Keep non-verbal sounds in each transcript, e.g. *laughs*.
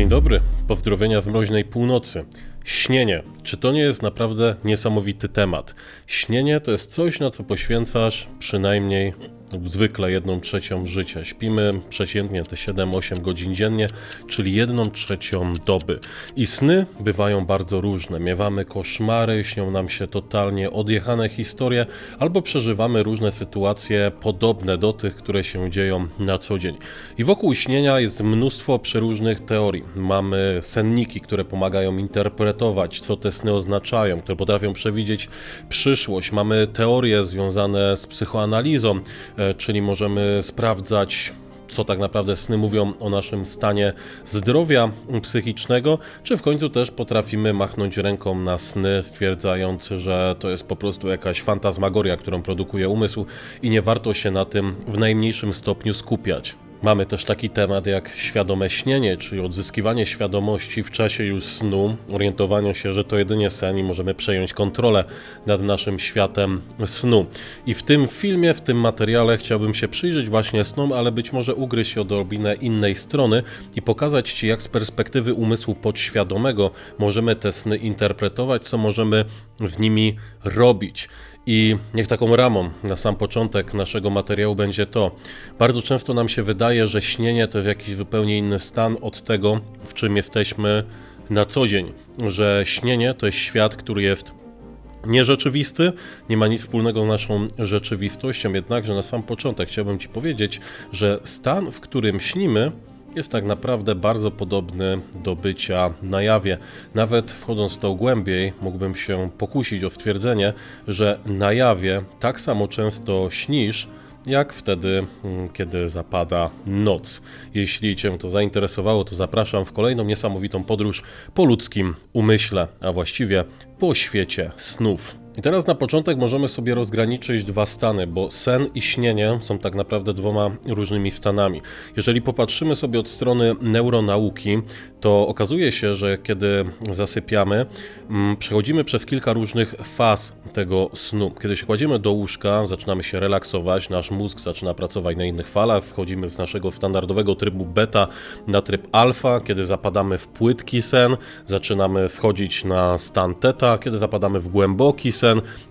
Dzień dobry, pozdrowienia z mroźnej północy. Śnienie. Czy to nie jest naprawdę niesamowity temat? Śnienie to jest coś, na co poświęcasz przynajmniej lub zwykle jedną trzecią życia. Śpimy przeciętnie te 7-8 godzin dziennie, czyli jedną trzecią doby. I sny bywają bardzo różne. Miewamy koszmary, śnią nam się totalnie odjechane historie, albo przeżywamy różne sytuacje podobne do tych, które się dzieją na co dzień. I wokół śnienia jest mnóstwo przeróżnych teorii. Mamy senniki, które pomagają interpretować, co te sny oznaczają, które potrafią przewidzieć przyszłość. Mamy teorie związane z psychoanalizą, czyli możemy sprawdzać co tak naprawdę sny mówią o naszym stanie zdrowia psychicznego, czy w końcu też potrafimy machnąć ręką na sny, stwierdzając, że to jest po prostu jakaś fantazmagoria, którą produkuje umysł i nie warto się na tym w najmniejszym stopniu skupiać. Mamy też taki temat jak świadome śnienie, czyli odzyskiwanie świadomości w czasie już snu, orientowanie się, że to jedynie sen i możemy przejąć kontrolę nad naszym światem snu. I w tym filmie, w tym materiale chciałbym się przyjrzeć właśnie snom, ale być może ugryźć się odrobinę innej strony i pokazać Ci, jak z perspektywy umysłu podświadomego możemy te sny interpretować, co możemy z nimi robić. I niech taką ramą na sam początek naszego materiału będzie to. Bardzo często nam się wydaje, że śnienie to jest jakiś zupełnie inny stan od tego, w czym jesteśmy na co dzień. Że śnienie to jest świat, który jest nierzeczywisty, nie ma nic wspólnego z naszą rzeczywistością, jednakże na sam początek chciałbym Ci powiedzieć, że stan, w którym śnimy, jest tak naprawdę bardzo podobny do bycia na jawie. Nawet wchodząc w to głębiej, mógłbym się pokusić o stwierdzenie, że na jawie tak samo często śnisz, jak wtedy, mm, kiedy zapada noc. Jeśli Cię to zainteresowało, to zapraszam w kolejną niesamowitą podróż po ludzkim umyśle, a właściwie po świecie snów. I teraz na początek możemy sobie rozgraniczyć dwa stany, bo sen i śnienie są tak naprawdę dwoma różnymi stanami. Jeżeli popatrzymy sobie od strony neuronauki, to okazuje się, że kiedy zasypiamy, mm, przechodzimy przez kilka różnych faz tego snu. Kiedy się kładziemy do łóżka, zaczynamy się relaksować, nasz mózg zaczyna pracować na innych falach, wchodzimy z naszego standardowego trybu beta na tryb alfa, kiedy zapadamy w płytki sen, zaczynamy wchodzić na stan teta, kiedy zapadamy w głęboki sen,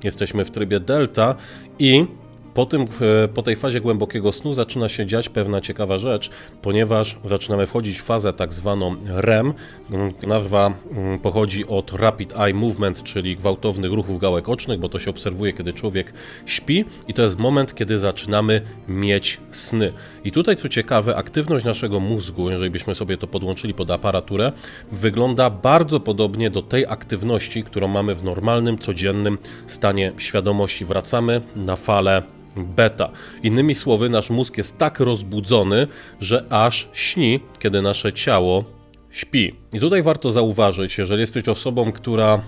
jesteśmy w trybie delta i po, tym, e, po tej fazie głębokiego snu zaczyna się dziać pewna ciekawa rzecz, ponieważ zaczynamy wchodzić w fazę tak zwaną REM. Mm, nazwa mm, pochodzi od Rapid Eye Movement, czyli gwałtownych ruchów gałek ocznych, bo to się obserwuje, kiedy człowiek śpi i to jest moment, kiedy zaczynamy mieć sny. I tutaj co ciekawe, aktywność naszego mózgu, jeżeli byśmy sobie to podłączyli pod aparaturę, wygląda bardzo podobnie do tej aktywności, którą mamy w normalnym, codziennym stanie świadomości. Wracamy na falę beta. Innymi słowy, nasz mózg jest tak rozbudzony, że aż śni, kiedy nasze ciało śpi. I tutaj warto zauważyć, jeżeli jesteś osobą, która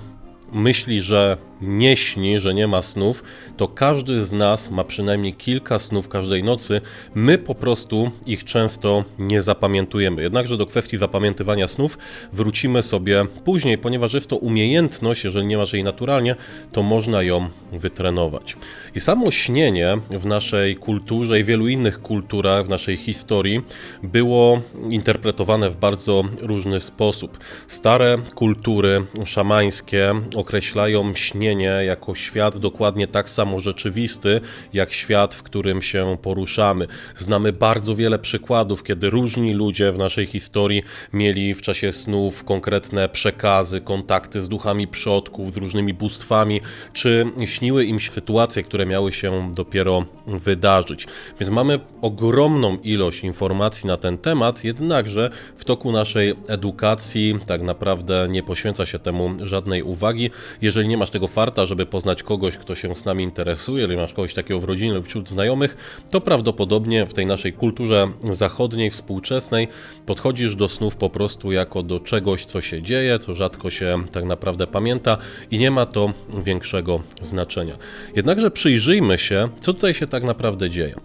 myśli, że nie śni, że nie ma snów, to każdy z nas ma przynajmniej kilka snów każdej nocy. My po prostu ich często nie zapamiętujemy. Jednakże do kwestii zapamiętywania snów wrócimy sobie później, ponieważ jest to umiejętność, jeżeli nie masz jej naturalnie, to można ją wytrenować. I samo śnienie w naszej kulturze i wielu innych kulturach, w naszej historii było interpretowane w bardzo różny sposób. Stare kultury szamańskie określają śnienie jako świat dokładnie tak samo rzeczywisty, jak świat, w którym się poruszamy. Znamy bardzo wiele przykładów, kiedy różni ludzie w naszej historii mieli w czasie snów konkretne przekazy, kontakty z duchami przodków, z różnymi bóstwami, czy śniły im sytuacje, które miały się dopiero wydarzyć. Więc mamy ogromną ilość informacji na ten temat, jednakże w toku naszej edukacji tak naprawdę nie poświęca się temu żadnej uwagi. Jeżeli nie masz tego farta, żeby poznać kogoś, kto się z nami interesuje, jeżeli masz kogoś takiego w rodzinie lub wśród znajomych, to prawdopodobnie w tej naszej kulturze zachodniej, współczesnej podchodzisz do snów po prostu jako do czegoś, co się dzieje, co rzadko się tak naprawdę pamięta i nie ma to większego znaczenia. Jednakże przyjrzyjmy się, co tutaj się tak naprawdę dzieje.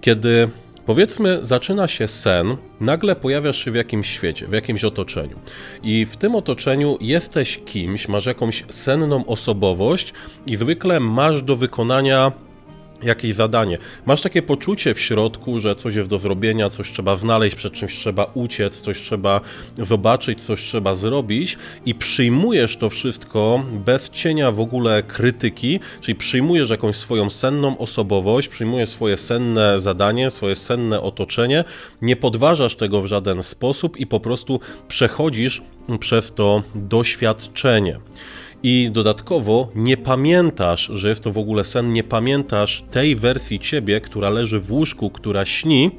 Kiedy Powiedzmy, zaczyna się sen, nagle pojawiasz się w jakimś świecie, w jakimś otoczeniu. I w tym otoczeniu jesteś kimś, masz jakąś senną osobowość i zwykle masz do wykonania jakieś zadanie. Masz takie poczucie w środku, że coś jest do zrobienia, coś trzeba znaleźć, przed czymś trzeba uciec, coś trzeba zobaczyć, coś trzeba zrobić i przyjmujesz to wszystko bez cienia w ogóle krytyki, czyli przyjmujesz jakąś swoją senną osobowość, przyjmujesz swoje senne zadanie, swoje senne otoczenie, nie podważasz tego w żaden sposób i po prostu przechodzisz przez to doświadczenie i dodatkowo nie pamiętasz, że jest to w ogóle sen, nie pamiętasz tej wersji ciebie, która leży w łóżku, która śni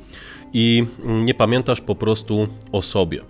i nie pamiętasz po prostu o sobie.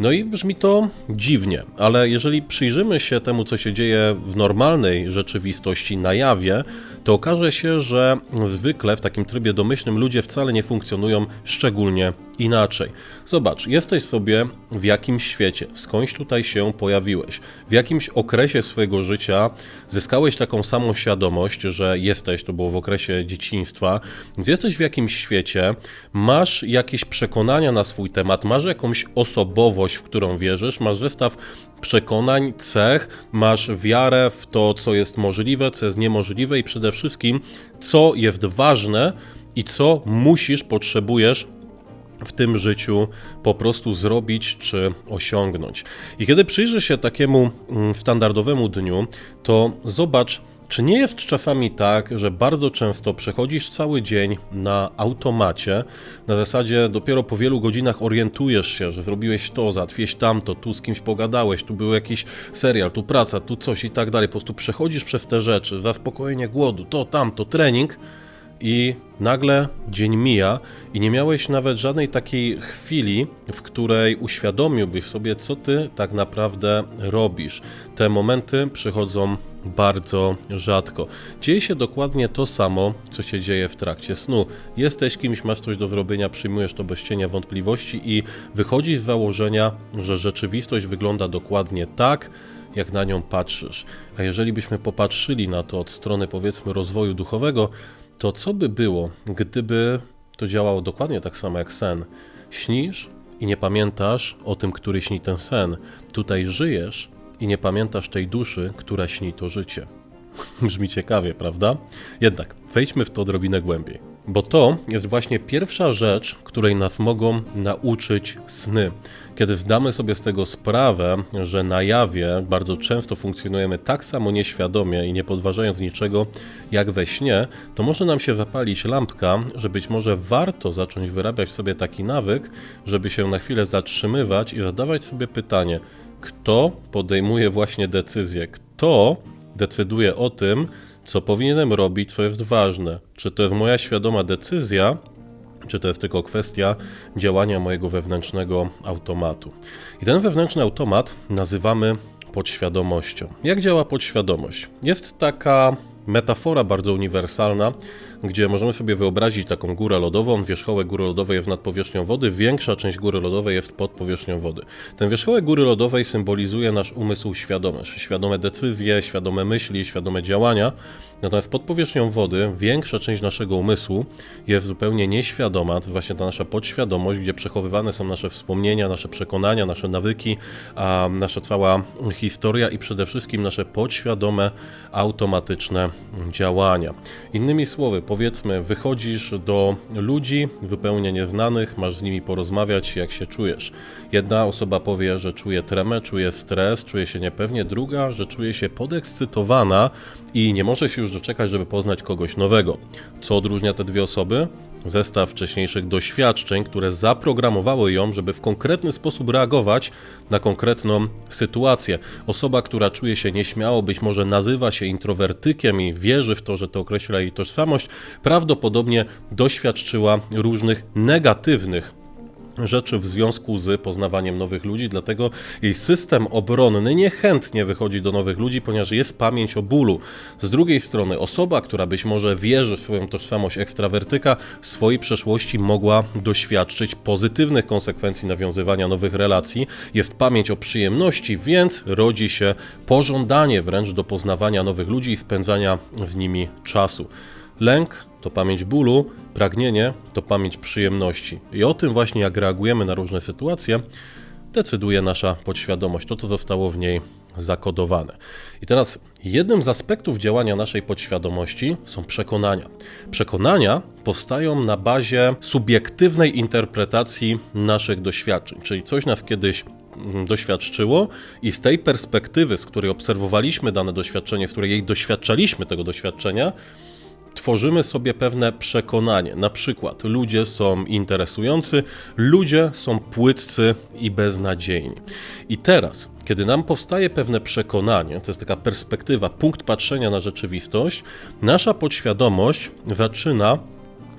No i brzmi to dziwnie, ale jeżeli przyjrzymy się temu, co się dzieje w normalnej rzeczywistości na jawie, to okaże się, że zwykle w takim trybie domyślnym ludzie wcale nie funkcjonują szczególnie inaczej. Zobacz, jesteś sobie w jakimś świecie, skądś tutaj się pojawiłeś, w jakimś okresie swojego życia zyskałeś taką samą świadomość, że jesteś, to było w okresie dzieciństwa, więc jesteś w jakimś świecie, masz jakieś przekonania na swój temat, masz jakąś osobowość, w którą wierzysz, masz zestaw przekonań, cech, masz wiarę w to, co jest możliwe, co jest niemożliwe i przede wszystkim, co jest ważne i co musisz, potrzebujesz w tym życiu po prostu zrobić czy osiągnąć. I kiedy przyjrzy się takiemu mm, standardowemu dniu, to zobacz, czy nie jest czasami tak, że bardzo często przechodzisz cały dzień na automacie, na zasadzie dopiero po wielu godzinach orientujesz się, że zrobiłeś to, załatwiłeś tamto, tu z kimś pogadałeś, tu był jakiś serial, tu praca, tu coś i tak dalej. Po prostu przechodzisz przez te rzeczy, zaspokojenie głodu, to, tamto, trening i nagle dzień mija i nie miałeś nawet żadnej takiej chwili, w której uświadomiłbyś sobie, co ty tak naprawdę robisz. Te momenty przychodzą bardzo rzadko. Dzieje się dokładnie to samo, co się dzieje w trakcie snu. Jesteś kimś, masz coś do zrobienia, przyjmujesz to bez cienia wątpliwości i wychodzisz z założenia, że rzeczywistość wygląda dokładnie tak, jak na nią patrzysz. A jeżeli byśmy popatrzyli na to od strony powiedzmy rozwoju duchowego, to co by było, gdyby to działało dokładnie tak samo jak sen? Śnisz i nie pamiętasz o tym, który śni ten sen. Tutaj żyjesz i nie pamiętasz tej duszy, która śni to życie. *laughs* Brzmi ciekawie, prawda? Jednak wejdźmy w to odrobinę głębiej. Bo to jest właśnie pierwsza rzecz, której nas mogą nauczyć sny. Kiedy zdamy sobie z tego sprawę, że na jawie bardzo często funkcjonujemy tak samo nieświadomie i nie podważając niczego jak we śnie, to może nam się zapalić lampka, że być może warto zacząć wyrabiać w sobie taki nawyk, żeby się na chwilę zatrzymywać i zadawać sobie pytanie, kto podejmuje właśnie decyzję, kto decyduje o tym, co powinienem robić, co jest ważne. Czy to jest moja świadoma decyzja, czy to jest tylko kwestia działania mojego wewnętrznego automatu. I ten wewnętrzny automat nazywamy podświadomością. Jak działa podświadomość? Jest taka metafora bardzo uniwersalna, gdzie możemy sobie wyobrazić taką górę lodową. Wierzchołek góry lodowej jest nad powierzchnią wody, większa część góry lodowej jest pod powierzchnią wody. Ten wierzchołek góry lodowej symbolizuje nasz umysł świadomy, świadome decyzje, świadome myśli, świadome działania. Natomiast pod powierzchnią wody większa część naszego umysłu jest zupełnie nieświadoma, to właśnie ta nasza podświadomość, gdzie przechowywane są nasze wspomnienia, nasze przekonania, nasze nawyki, a nasza cała historia i przede wszystkim nasze podświadome, automatyczne działania. Innymi słowy, powiedzmy, wychodzisz do ludzi zupełnie nieznanych, masz z nimi porozmawiać, jak się czujesz. Jedna osoba powie, że czuje tremę, czuje stres, czuje się niepewnie, druga, że czuje się podekscytowana i nie może się już doczekać, żeby poznać kogoś nowego. Co odróżnia te dwie osoby? Zestaw wcześniejszych doświadczeń, które zaprogramowały ją, żeby w konkretny sposób reagować na konkretną sytuację. Osoba, która czuje się nieśmiało, być może nazywa się introwertykiem i wierzy w to, że to określa jej tożsamość, prawdopodobnie doświadczyła różnych negatywnych rzeczy w związku z poznawaniem nowych ludzi, dlatego jej system obronny niechętnie wychodzi do nowych ludzi, ponieważ jest pamięć o bólu. Z drugiej strony osoba, która być może wierzy w swoją tożsamość ekstrawertyka, w swojej przeszłości mogła doświadczyć pozytywnych konsekwencji nawiązywania nowych relacji, jest pamięć o przyjemności, więc rodzi się pożądanie wręcz do poznawania nowych ludzi i spędzania z nimi czasu. Lęk to pamięć bólu, pragnienie to pamięć przyjemności. I o tym właśnie, jak reagujemy na różne sytuacje, decyduje nasza podświadomość, to co zostało w niej zakodowane. I teraz jednym z aspektów działania naszej podświadomości są przekonania. Przekonania powstają na bazie subiektywnej interpretacji naszych doświadczeń, czyli coś nas kiedyś mm, doświadczyło i z tej perspektywy, z której obserwowaliśmy dane doświadczenie, w której jej doświadczaliśmy tego doświadczenia, tworzymy sobie pewne przekonanie. Na przykład ludzie są interesujący, ludzie są płytcy i beznadziejni. I teraz, kiedy nam powstaje pewne przekonanie, to jest taka perspektywa, punkt patrzenia na rzeczywistość, nasza podświadomość zaczyna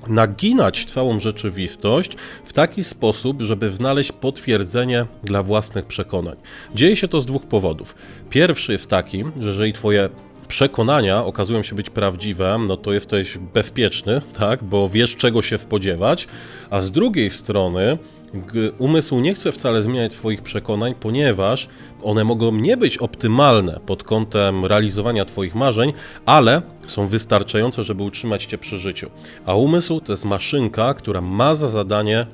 naginać całą rzeczywistość w taki sposób, żeby znaleźć potwierdzenie dla własnych przekonań. Dzieje się to z dwóch powodów. Pierwszy jest taki, że jeżeli twoje przekonania okazują się być prawdziwe, no to jesteś bezpieczny, tak, bo wiesz czego się spodziewać, a z drugiej strony umysł nie chce wcale zmieniać swoich przekonań, ponieważ one mogą nie być optymalne pod kątem realizowania Twoich marzeń, ale są wystarczające, żeby utrzymać Cię przy życiu. A umysł to jest maszynka, która ma za zadanie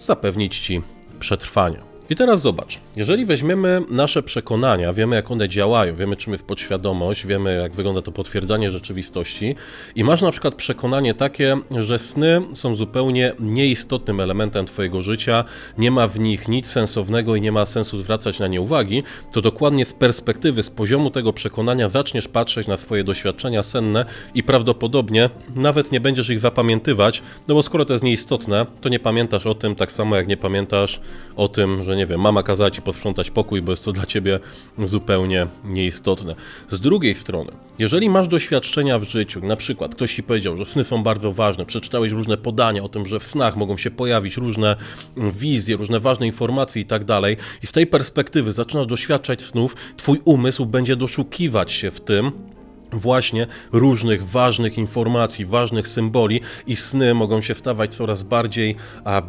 zapewnić Ci przetrwanie. I teraz zobacz, jeżeli weźmiemy nasze przekonania, wiemy jak one działają, wiemy czym jest podświadomość, wiemy jak wygląda to potwierdzanie rzeczywistości i masz na przykład przekonanie takie, że sny są zupełnie nieistotnym elementem twojego życia, nie ma w nich nic sensownego i nie ma sensu zwracać na nie uwagi, to dokładnie z perspektywy, z poziomu tego przekonania zaczniesz patrzeć na swoje doświadczenia senne i prawdopodobnie nawet nie będziesz ich zapamiętywać, no bo skoro to jest nieistotne, to nie pamiętasz o tym tak samo jak nie pamiętasz o tym, że nie wiem, mama kazała ci posprzątać pokój, bo jest to dla ciebie zupełnie nieistotne. Z drugiej strony, jeżeli masz doświadczenia w życiu, na przykład ktoś ci powiedział, że sny są bardzo ważne, przeczytałeś różne podania o tym, że w snach mogą się pojawić różne wizje, różne ważne informacje i tak dalej, i z tej perspektywy zaczynasz doświadczać snów, twój umysł będzie doszukiwać się w tym, właśnie różnych ważnych informacji, ważnych symboli i sny mogą się stawać coraz bardziej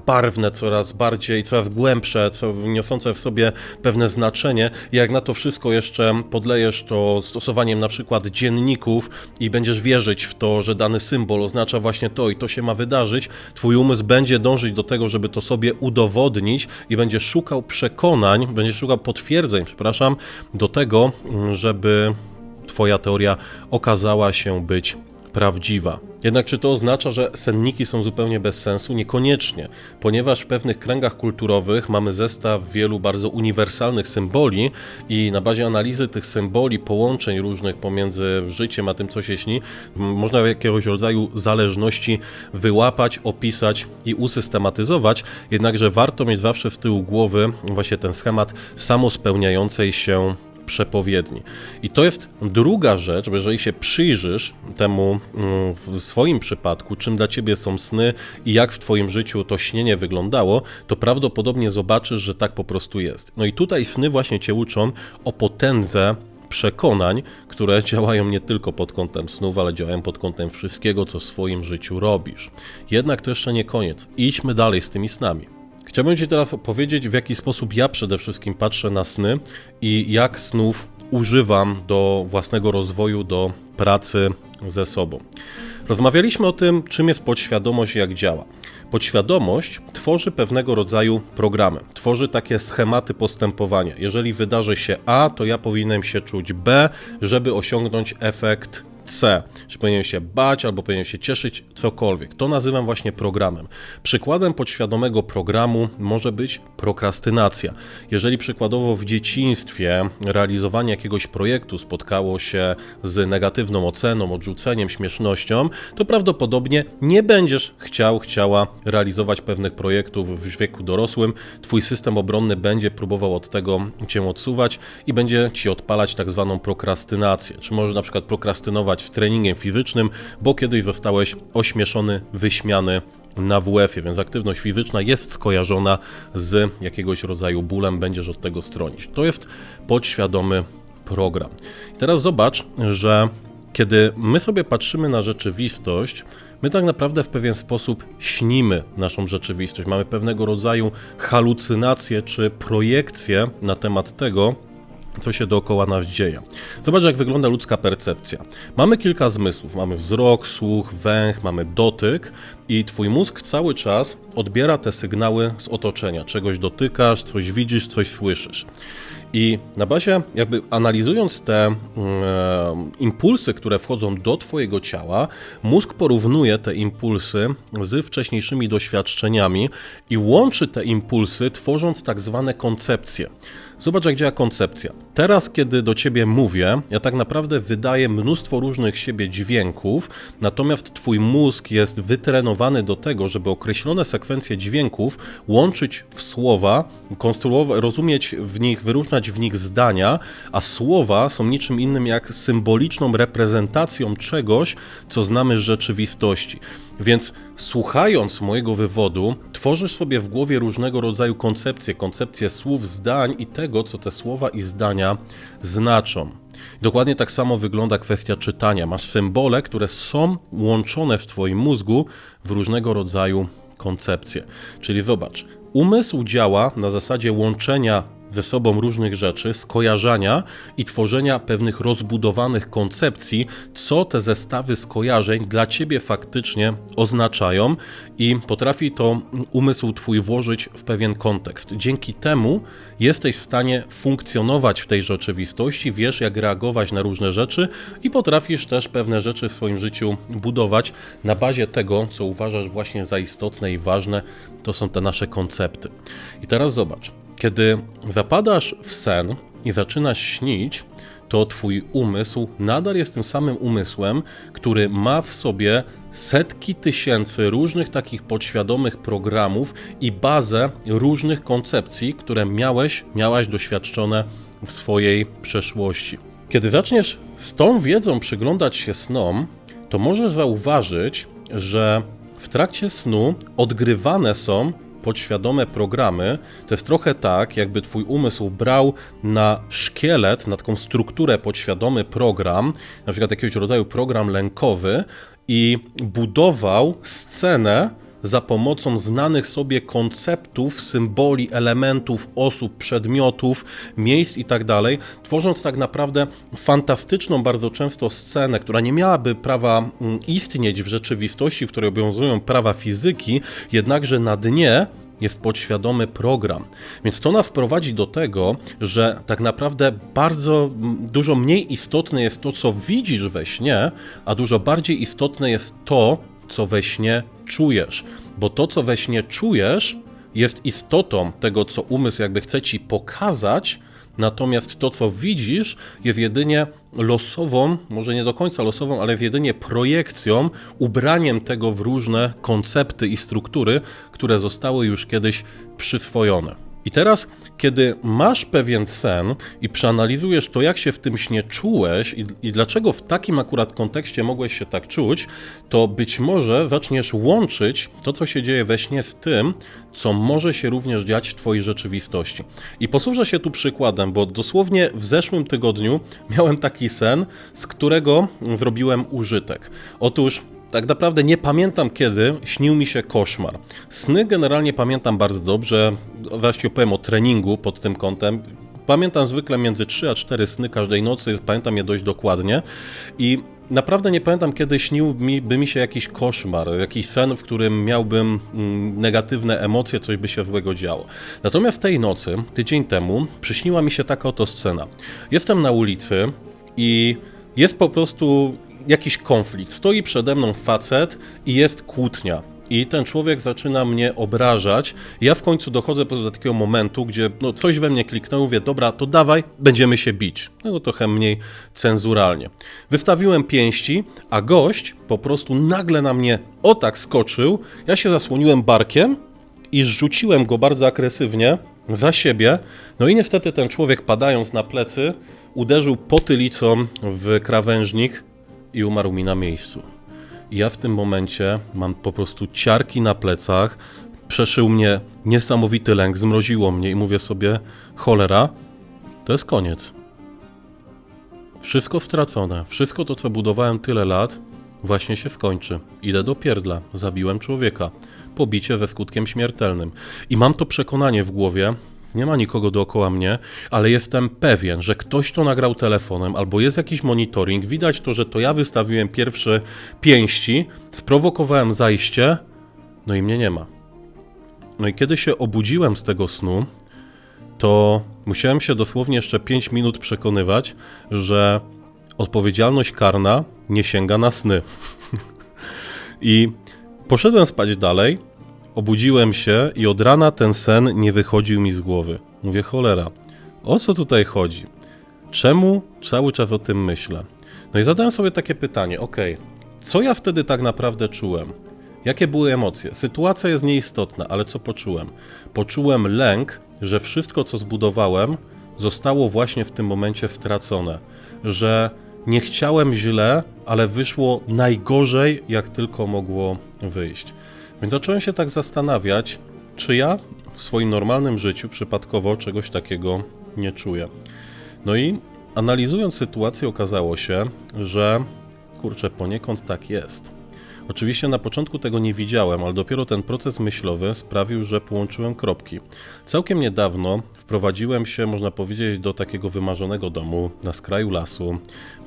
barwne, coraz bardziej, coraz głębsze, niosące w sobie pewne znaczenie. Jak na to wszystko jeszcze podlejesz to stosowaniem na przykład dzienników i będziesz wierzyć w to, że dany symbol oznacza właśnie to i to się ma wydarzyć, twój umysł będzie dążyć do tego, żeby to sobie udowodnić i będzie szukał przekonań, będzie szukał potwierdzeń, przepraszam, do tego, żeby Twoja teoria okazała się być prawdziwa. Jednak czy to oznacza, że senniki są zupełnie bez sensu? Niekoniecznie, ponieważ w pewnych kręgach kulturowych mamy zestaw wielu bardzo uniwersalnych symboli i na bazie analizy tych symboli, połączeń różnych pomiędzy życiem a tym, co się śni, można jakiegoś rodzaju zależności wyłapać, opisać i usystematyzować, jednakże warto mieć zawsze w tyłu głowy właśnie ten schemat samospełniającej się przepowiedni. I to jest druga rzecz, bo jeżeli się przyjrzysz temu mm, w swoim przypadku, czym dla ciebie są sny i jak w twoim życiu to śnienie wyglądało, to prawdopodobnie zobaczysz, że tak po prostu jest. No i tutaj sny właśnie cię uczą o potędze przekonań, które *laughs* działają nie tylko pod kątem snów, ale działają pod kątem wszystkiego, co w swoim życiu robisz. Jednak to jeszcze nie koniec. Idźmy dalej z tymi snami. Chciałbym Ci teraz opowiedzieć, w jaki sposób ja przede wszystkim patrzę na sny i jak snów używam do własnego rozwoju, do pracy ze sobą. Rozmawialiśmy o tym, czym jest podświadomość i jak działa. Podświadomość tworzy pewnego rodzaju programy, tworzy takie schematy postępowania. Jeżeli wydarzy się A, to ja powinienem się czuć B, żeby osiągnąć efekt C, czy powinien się bać albo powinien się cieszyć, cokolwiek. To nazywam właśnie programem. Przykładem podświadomego programu może być prokrastynacja. Jeżeli przykładowo w dzieciństwie realizowanie jakiegoś projektu spotkało się z negatywną oceną, odrzuceniem, śmiesznością, to prawdopodobnie nie będziesz chciał, chciała realizować pewnych projektów w wieku dorosłym. Twój system obronny będzie próbował od tego cię odsuwać i będzie ci odpalać tak zwaną prokrastynację. Czy może na przykład prokrastynować w treningiem fizycznym, bo kiedyś zostałeś ośmieszony, wyśmiany na WF-ie, więc aktywność fizyczna jest skojarzona z jakiegoś rodzaju bólem, będziesz od tego stronić. To jest podświadomy program. I teraz zobacz, że kiedy my sobie patrzymy na rzeczywistość, my tak naprawdę w pewien sposób śnimy naszą rzeczywistość. Mamy pewnego rodzaju halucynacje czy projekcje na temat tego, co się dookoła nas dzieje. Zobacz, jak wygląda ludzka percepcja. Mamy kilka zmysłów. Mamy wzrok, słuch, węch, mamy dotyk i twój mózg cały czas odbiera te sygnały z otoczenia. Czegoś dotykasz, coś widzisz, coś słyszysz. I na bazie, jakby analizując te e, impulsy, które wchodzą do Twojego ciała, mózg porównuje te impulsy z wcześniejszymi doświadczeniami i łączy te impulsy, tworząc tak zwane koncepcje. Zobacz, jak działa koncepcja. Teraz, kiedy do ciebie mówię, ja tak naprawdę wydaję mnóstwo różnych siebie dźwięków, natomiast twój mózg jest wytrenowany do tego, żeby określone sekwencje dźwięków łączyć w słowa, rozumieć w nich, wyróżniać w nich zdania, a słowa są niczym innym jak symboliczną reprezentacją czegoś, co znamy z rzeczywistości. Więc słuchając mojego wywodu, tworzysz sobie w głowie różnego rodzaju koncepcje, koncepcje słów, zdań i tego, co te słowa i zdania znaczą. Dokładnie tak samo wygląda kwestia czytania. Masz symbole, które są łączone w Twoim mózgu w różnego rodzaju koncepcje. Czyli zobacz, umysł działa na zasadzie łączenia ze sobą różnych rzeczy, skojarzania i tworzenia pewnych rozbudowanych koncepcji, co te zestawy skojarzeń dla ciebie faktycznie oznaczają i potrafi to umysł twój włożyć w pewien kontekst. Dzięki temu jesteś w stanie funkcjonować w tej rzeczywistości, wiesz jak reagować na różne rzeczy i potrafisz też pewne rzeczy w swoim życiu budować na bazie tego, co uważasz właśnie za istotne i ważne, to są te nasze koncepty. I teraz zobacz, kiedy zapadasz w sen i zaczynasz śnić, to twój umysł nadal jest tym samym umysłem, który ma w sobie setki tysięcy różnych takich podświadomych programów i bazę różnych koncepcji, które miałeś, miałaś doświadczone w swojej przeszłości. Kiedy zaczniesz z tą wiedzą przyglądać się snom, to możesz zauważyć, że w trakcie snu odgrywane są podświadome programy, to jest trochę tak, jakby twój umysł brał na szkielet, na taką strukturę podświadomy program, na przykład jakiegoś rodzaju program lękowy i budował scenę, za pomocą znanych sobie konceptów, symboli, elementów, osób, przedmiotów, miejsc itd., tak tworząc tak naprawdę fantastyczną bardzo często scenę, która nie miałaby prawa mm, istnieć w rzeczywistości, w której obowiązują prawa fizyki, jednakże na dnie jest podświadomy program. Więc to nas prowadzi do tego, że tak naprawdę bardzo dużo mniej istotne jest to, co widzisz we śnie, a dużo bardziej istotne jest to, co we śnie czujesz. Bo to, co we śnie czujesz, jest istotą tego, co umysł jakby chce ci pokazać, natomiast to, co widzisz, jest jedynie losową, może nie do końca losową, ale jedynie projekcją, ubraniem tego w różne koncepty i struktury, które zostały już kiedyś przyswojone. I teraz, kiedy masz pewien sen i przeanalizujesz to, jak się w tym śnie czułeś i, i, dlaczego w takim akurat kontekście mogłeś się tak czuć, to być może zaczniesz łączyć to, co się dzieje we śnie z tym, co może się również dziać w Twojej rzeczywistości. I posłużę się tu przykładem, bo dosłownie w zeszłym tygodniu miałem taki sen, z którego zrobiłem użytek. Otóż tak naprawdę nie pamiętam kiedy śnił mi się koszmar. Sny generalnie pamiętam bardzo dobrze, właściwie powiem o treningu pod tym kątem. Pamiętam zwykle między 3 a 4 sny każdej nocy, pamiętam je dość dokładnie i naprawdę nie pamiętam, kiedy śnił mi, by mi się jakiś koszmar, jakiś sen, w którym miałbym mm, negatywne emocje, coś by się złego działo. Natomiast w tej nocy, tydzień temu, przyśniła mi się taka oto scena. Jestem na ulicy i jest po prostu jakiś konflikt. Stoi przede mną facet i jest kłótnia. I ten człowiek zaczyna mnie obrażać. Ja w końcu dochodzę do takiego momentu, gdzie no, coś we mnie kliknęło, mówię, dobra, to dawaj, będziemy się bić. No trochę mniej cenzuralnie. Wystawiłem pięści, a gość po prostu nagle na mnie o tak skoczył. Ja się zasłoniłem barkiem i zrzuciłem go bardzo agresywnie za siebie. No i niestety ten człowiek padając na plecy uderzył potylicą w krawężnik i umarł mi na miejscu. I ja w tym momencie mam po prostu ciarki na plecach, przeszył mnie niesamowity lęk, zmroziło mnie i mówię sobie, cholera, to jest koniec. Wszystko stracone, wszystko to, co budowałem tyle lat, właśnie się skończy. Idę do pierdla, zabiłem człowieka. Pobicie we skutkiem śmiertelnym. I mam to przekonanie w głowie, nie ma nikogo dookoła mnie, ale jestem pewien, że ktoś to nagrał telefonem albo jest jakiś monitoring, widać to, że to ja wystawiłem pierwsze pięści, sprowokowałem zajście, no i mnie nie ma. No i kiedy się obudziłem z tego snu, to musiałem się dosłownie jeszcze 5 minut przekonywać, że odpowiedzialność karna nie sięga na sny. *laughs* I poszedłem spać dalej, obudziłem się i od rana ten sen nie wychodził mi z głowy. Mówię, cholera, o co tutaj chodzi? Czemu cały czas o tym myślę? No i zadałem sobie takie pytanie, ok, co ja wtedy tak naprawdę czułem? Jakie były emocje? Sytuacja jest nieistotna, ale co poczułem? Poczułem lęk, że wszystko, co zbudowałem, zostało właśnie w tym momencie stracone. Że nie chciałem źle, ale wyszło najgorzej, jak tylko mogło wyjść. Więc zacząłem się tak zastanawiać, czy ja w swoim normalnym życiu przypadkowo czegoś takiego nie czuję. No i analizując sytuację, okazało się, że kurczę, poniekąd tak jest. Oczywiście na początku tego nie widziałem, ale dopiero ten proces myślowy sprawił, że połączyłem kropki. Całkiem niedawno wprowadziłem się, można powiedzieć, do takiego wymarzonego domu na skraju lasu.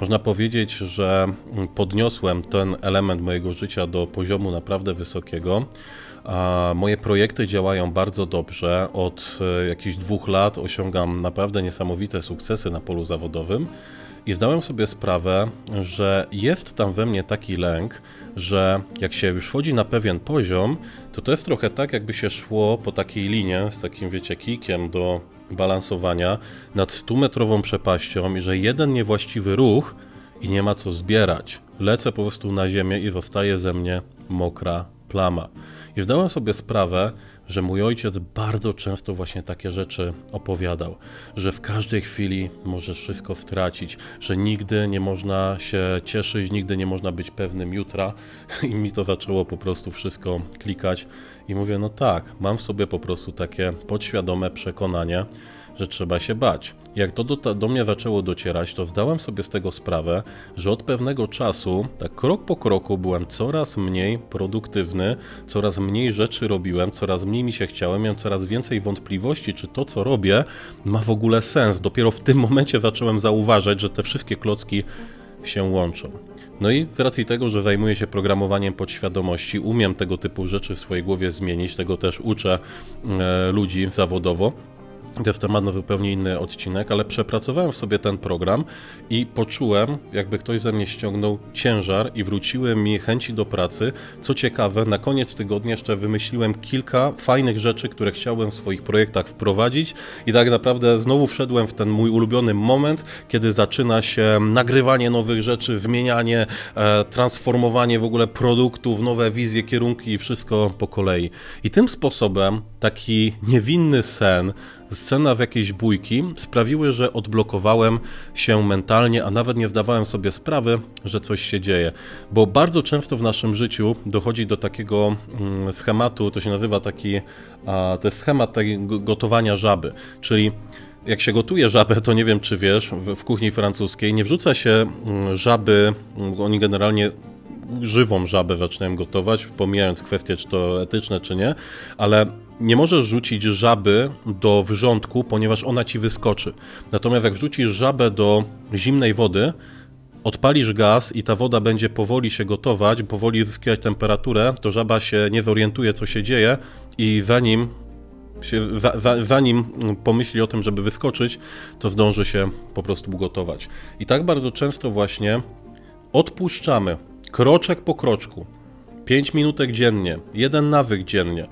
Można powiedzieć, że podniosłem ten element mojego życia do poziomu naprawdę wysokiego. Moje projekty działają bardzo dobrze. Od e, jakichś dwóch lat osiągam naprawdę niesamowite sukcesy na polu zawodowym. I zdałem sobie sprawę, że jest tam we mnie taki lęk, że jak się już wchodzi na pewien poziom, to to jest trochę tak, jakby się szło po takiej linie z takim, wiecie, kikiem do balansowania nad 100-metrową przepaścią i że jeden niewłaściwy ruch i nie ma co zbierać. Lecę po prostu na ziemię i zostaje ze mnie mokra plama. I zdałem sobie sprawę, że mój ojciec bardzo często właśnie takie rzeczy opowiadał, że w każdej chwili możesz wszystko stracić, że nigdy nie można się cieszyć, nigdy nie można być pewnym jutra. *laughs* I mi to zaczęło po prostu wszystko klikać. I mówię, no tak, mam w sobie po prostu takie podświadome przekonanie, że trzeba się bać. Jak to do, do, mnie zaczęło docierać, to zdałem sobie z tego sprawę, że od pewnego czasu, tak krok po kroku, byłem coraz mniej produktywny, coraz mniej rzeczy robiłem, coraz mniej mi się chciałem, miałem coraz więcej wątpliwości, czy to, co robię, ma w ogóle sens. Dopiero w tym momencie zacząłem zauważać, że te wszystkie klocki się łączą. No i z racji tego, że zajmuję się programowaniem podświadomości, umiem tego typu rzeczy w swojej głowie zmienić, tego też uczę e, ludzi zawodowo to temat na zupełnie inny odcinek, ale przepracowałem w sobie ten program i poczułem, jakby ktoś ze mnie ściągnął ciężar i wróciły mi chęci do pracy. Co ciekawe, na koniec tygodnia jeszcze wymyśliłem kilka fajnych rzeczy, które chciałem w swoich projektach wprowadzić i tak naprawdę znowu wszedłem w ten mój ulubiony moment, kiedy zaczyna się nagrywanie nowych rzeczy, zmienianie, e, transformowanie w ogóle produktów, nowe wizje, kierunki i wszystko po kolei. I tym sposobem taki niewinny sen, scena w jakiejś bójki sprawiły, że odblokowałem się mentalnie, a nawet nie zdawałem sobie sprawy, że coś się dzieje. Bo bardzo często w naszym życiu dochodzi do takiego mm, schematu, to się nazywa taki, to jest schemat gotowania żaby, czyli jak się gotuje żabę, to nie wiem czy wiesz, w, kuchni francuskiej nie wrzuca się mm, żaby, mm, oni generalnie żywą żabę zaczynają gotować, pomijając kwestie, czy to etyczne, czy nie, ale nie możesz rzucić żaby do wrzątku, ponieważ ona ci wyskoczy. Natomiast jak wrzucisz żabę do zimnej wody, odpalisz gaz i ta woda będzie powoli się gotować, powoli zyskiwać temperaturę, to żaba się nie zorientuje, co się dzieje i zanim się, zanim pomyśli o tym, żeby wyskoczyć, to zdąży się po prostu ugotować. I tak bardzo często właśnie odpuszczamy kroczek po kroczku, 5 minutek dziennie, jeden nawyk dziennie,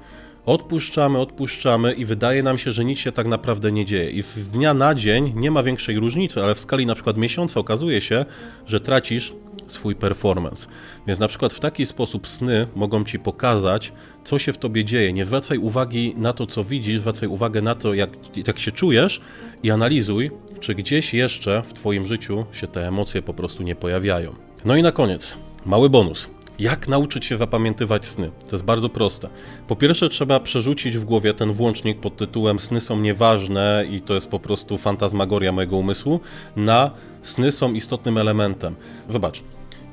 Odpuszczamy, odpuszczamy i wydaje nam się, że nic się tak naprawdę nie dzieje. I z dnia na dzień nie ma większej różnicy, ale w skali na przykład miesiąca okazuje się, że tracisz swój performance. Więc na przykład w taki sposób sny mogą ci pokazać, co się w tobie dzieje. Nie zwracaj uwagi na to, co widzisz, zwracaj uwagę na to, jak, jak się czujesz i analizuj, czy gdzieś jeszcze w twoim życiu się te emocje po prostu nie pojawiają. No i na koniec, mały bonus. Jak nauczyć się zapamiętywać sny? To jest bardzo proste. Po pierwsze, trzeba przerzucić w głowie ten włącznik pod tytułem Sny są nieważne i to jest po prostu fantazmagoria mojego umysłu, na sny są istotnym elementem. Zobacz,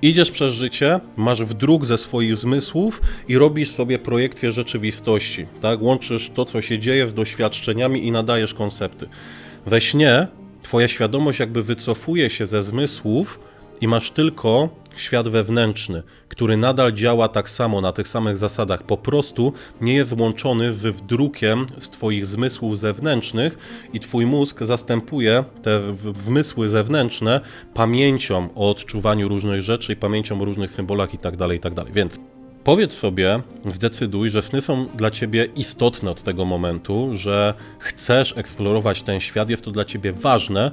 Idziesz przez życie, masz wdruk ze swoich zmysłów i robisz sobie projekcję rzeczywistości. Tak? Łączysz to, co się dzieje z doświadczeniami i nadajesz koncepty. We śnie twoja świadomość jakby wycofuje się ze zmysłów i masz tylko świat wewnętrzny, który nadal działa tak samo, na tych samych zasadach. Po prostu nie jest włączony w wdrukiem z Twoich zmysłów zewnętrznych i Twój mózg zastępuje te wmysły zewnętrzne pamięcią o odczuwaniu różnych rzeczy i pamięcią o różnych symbolach itd. itd. Więc Powiedz sobie, zdecyduj, że sny są dla ciebie istotne od tego momentu, że chcesz eksplorować ten świat, jest to dla ciebie ważne.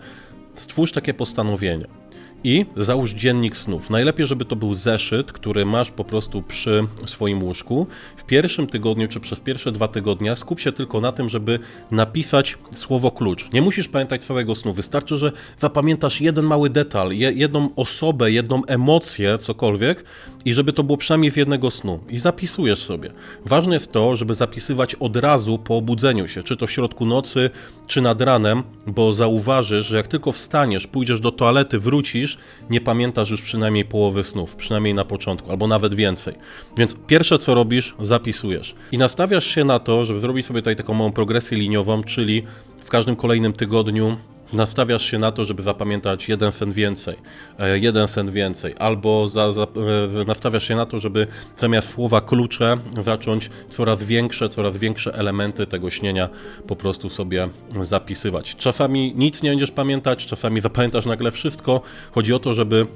Stwórz takie postanowienie. I załóż dziennik snów. Najlepiej, żeby to był zeszyt, który masz po prostu przy swoim łóżku. W pierwszym tygodniu czy przez pierwsze dwa tygodnia skup się tylko na tym, żeby napisać słowo klucz. Nie musisz pamiętać całego snu. Wystarczy, że zapamiętasz jeden mały detal, je, jedną osobę, jedną emocję, cokolwiek, i żeby to było przynajmniej z jednego snu. I zapisujesz sobie. Ważne jest to, żeby zapisywać od razu po obudzeniu się, czy to w środku nocy, czy nad ranem, bo zauważysz, że jak tylko wstaniesz, pójdziesz do toalety, wrócisz, nie pamiętasz już przynajmniej połowy snów, przynajmniej na początku, albo nawet więcej. Więc pierwsze co robisz, zapisujesz. I nastawiasz się na to, żeby zrobić sobie tutaj taką małą progresję liniową, czyli w każdym kolejnym tygodniu nastawiasz się na to, żeby zapamiętać jeden sen więcej, e, jeden sen więcej, albo za, za, e, nastawiasz się na to, żeby zamiast słowa klucze zacząć coraz większe, coraz większe elementy tego śnienia po prostu sobie zapisywać. Czasami nic nie będziesz pamiętać, czasami zapamiętasz nagle wszystko. Chodzi o to, żeby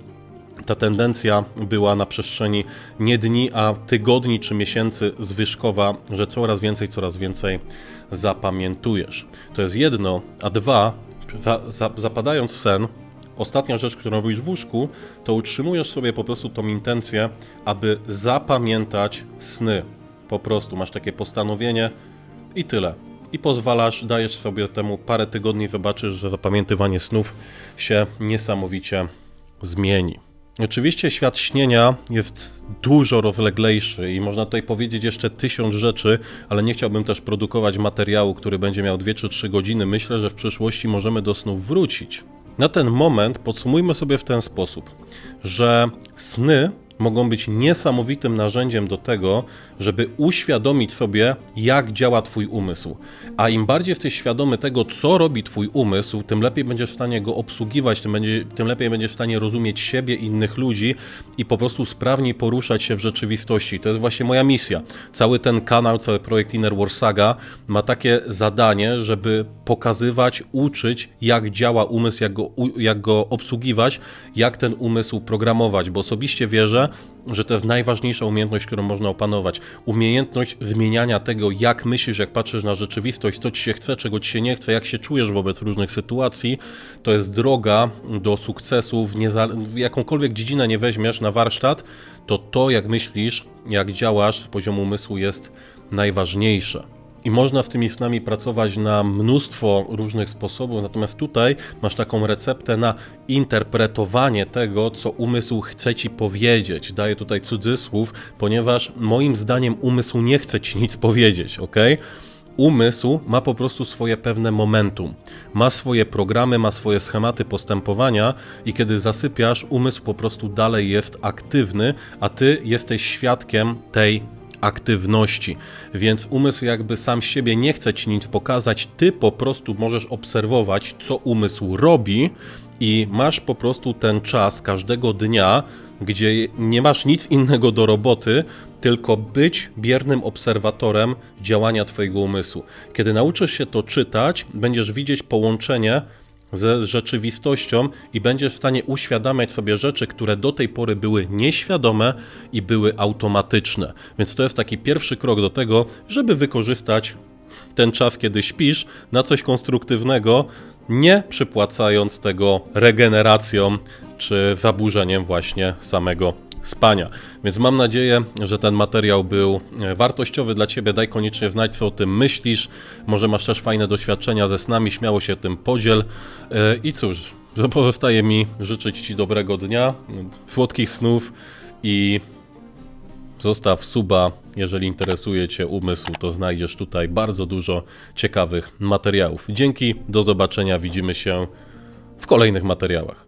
ta tendencja była na przestrzeni nie dni, a tygodni czy miesięcy zwyżkowa, że coraz więcej, coraz więcej zapamiętujesz. To jest jedno, a dwa, za, za, zapadając w sen, ostatnia rzecz, którą robisz w łóżku, to utrzymujesz sobie po prostu tą intencję, aby zapamiętać sny. Po prostu masz takie postanowienie i tyle. I pozwalasz, dajesz sobie temu parę tygodni, zobaczysz, że zapamiętywanie snów się niesamowicie zmieni. Oczywiście świat śnienia jest dużo rozleglejszy i można tutaj powiedzieć jeszcze tysiąc rzeczy, ale nie chciałbym też produkować materiału, który będzie miał 2 czy 3 godziny. Myślę, że w przyszłości możemy do snów wrócić. Na ten moment podsumujmy sobie w ten sposób, że sny mogą być niesamowitym narzędziem do tego, żeby uświadomić sobie, jak działa Twój umysł. A im bardziej jesteś świadomy tego, co robi Twój umysł, tym lepiej będziesz w stanie go obsługiwać, tym, będzie, tym lepiej będziesz w stanie rozumieć siebie, innych ludzi i po prostu sprawniej poruszać się w rzeczywistości. To jest właśnie moja misja. Cały ten kanał, cały projekt Inner War Saga ma takie zadanie, żeby pokazywać, uczyć, jak działa umysł, jak go, jak go obsługiwać, jak ten umysł programować, bo osobiście wierzę, że to jest najważniejsza umiejętność, którą można opanować. Umiejętność zmieniania tego, jak myślisz, jak patrzysz na rzeczywistość, co ci się chce, czego ci się nie chce, jak się czujesz wobec różnych sytuacji, to jest droga do sukcesu w jakąkolwiek dziedzinę nie weźmiesz na warsztat, to to, jak myślisz, jak działasz z poziomu umysłu jest najważniejsze. I można z tymi snami pracować na mnóstwo różnych sposobów, natomiast tutaj masz taką receptę na interpretowanie tego, co umysł chce ci powiedzieć. Daję tutaj cudzysłów, ponieważ moim zdaniem umysł nie chce ci nic powiedzieć, ok? Umysł ma po prostu swoje pewne momentum, ma swoje programy, ma swoje schematy postępowania i kiedy zasypiasz, umysł po prostu dalej jest aktywny, a ty jesteś świadkiem tej aktywności. Więc umysł jakby sam siebie nie chce ci nic pokazać, ty po prostu możesz obserwować, co umysł robi i masz po prostu ten czas każdego dnia, gdzie nie masz nic innego do roboty, tylko być biernym obserwatorem działania twojego umysłu. Kiedy nauczysz się to czytać, będziesz widzieć połączenie ze rzeczywistością i będziesz w stanie uświadamiać sobie rzeczy, które do tej pory były nieświadome i były automatyczne. Więc to jest taki pierwszy krok do tego, żeby wykorzystać ten czas, kiedy śpisz, na coś konstruktywnego, nie przypłacając tego regeneracją czy zaburzeniem właśnie samego spania. Więc mam nadzieję, że ten materiał był e, wartościowy dla Ciebie. Daj koniecznie znać, co o tym myślisz. Może masz też fajne doświadczenia ze snami, śmiało się tym podziel. E, I cóż, *laughs* pozostaje mi życzyć Ci dobrego dnia, słodkich snów i Zostaw suba, jeżeli interesuje Cię umysł, to znajdziesz tutaj bardzo dużo ciekawych materiałów. Dzięki, do zobaczenia, widzimy się w kolejnych materiałach.